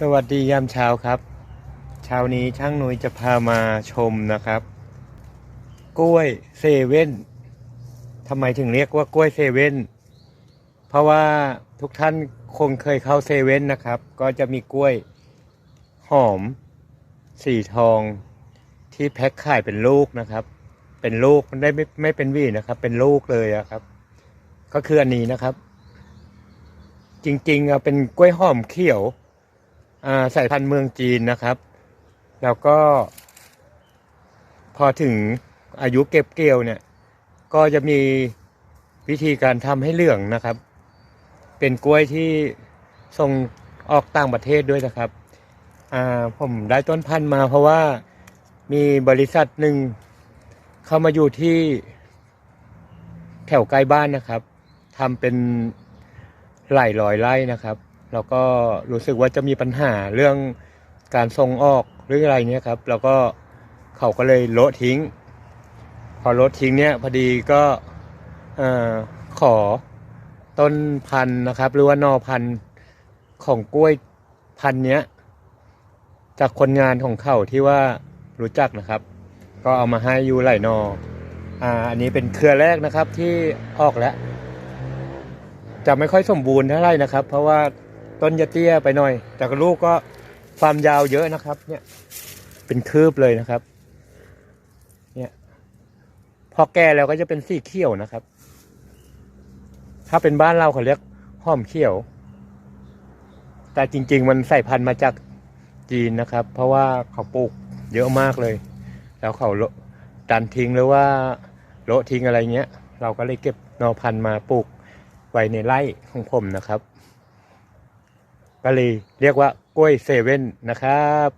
สวัสดียามเช้าครับ เช้านี้ช่างนุยจะพามาชมนะครับ กล้วยเซเว่นทำไมถึงเรียกว่ากล้วยเซเว่นเพราะว่าทุกท่านคงเคยเข้าเซเว่นนะครับ ก็จะมีกล้วยหอม สีทองที่แพ็คขายเป็นลูกนะครับ เป็นลูกมันได้ไม่ไม่เป็นวีนะครับ เป็นลูกเลยอะครับ ก็คืออันนี้นะครับ จริงๆอะเป็นกล้วยหอมเขียว สายพันธุ์เมืองจีนนะครับ แล้วก็ พอถึงอายุเก็บเกี่ยวเนี่ย ก็จะมีวิธีการทำให้เหลืองนะครับ เป็นกล้วยที่ส่งออกต่างประเทศด้วยนะครับผมได้ต้นพันธุ์มาเพราะว่ามีบริษัทหนึ่งเข้ามาอยู่ที่แถวใกล้บ้านนะครับทำเป็นหลายร้อยไร่นะครับ แล้วก็รู้สึกว่าจะมีปัญหาเรื่องการส่งออกหรืออะไรเนี้ยครับ แล้วก็เขาก็เลยโละทิ้ง พอโละทิ้งเนี้ยพอดีก็ขอต้นพันธุ์นะครับ หรือว่านอพันธุ์ของกล้วยพันธุ์เนี้ยจากคนงานของเขาที่ว่ารู้จักนะครับ ก็เอามาให้ยู่หลนออ่าอันนี้เป็นเครือแรกนะครับที่ออกแล้ว จะไม่ค่อยสมบูรณ์เท่าไหร่นะครับ เพราะว่า ต้นจะเตี้ยไปหน่อย แต่ก็ลูกก็ความยาวเยอะนะครับ เนี่ย เป็นคืบเลยนะครับ เนี่ย พอแก่แล้วก็จะเป็นสีเขียวนะครับ ถ้าเป็นบ้านเราเขาเรียกหอมเขียว แต่จริง ๆ มันใส่พันธุ์มาจากจีนนะครับ เพราะว่าเขาปลูกเยอะมากเลย แล้วเขาละดันทิ้งหรือว่าโละทิ้งอะไรเงี้ย เราก็เลยเก็บนอพันธุ์มาปลูกไว้ในไร่ของผมนะครับ ก็เลยเรียกว่ากล้วยเซเว่นนะครับ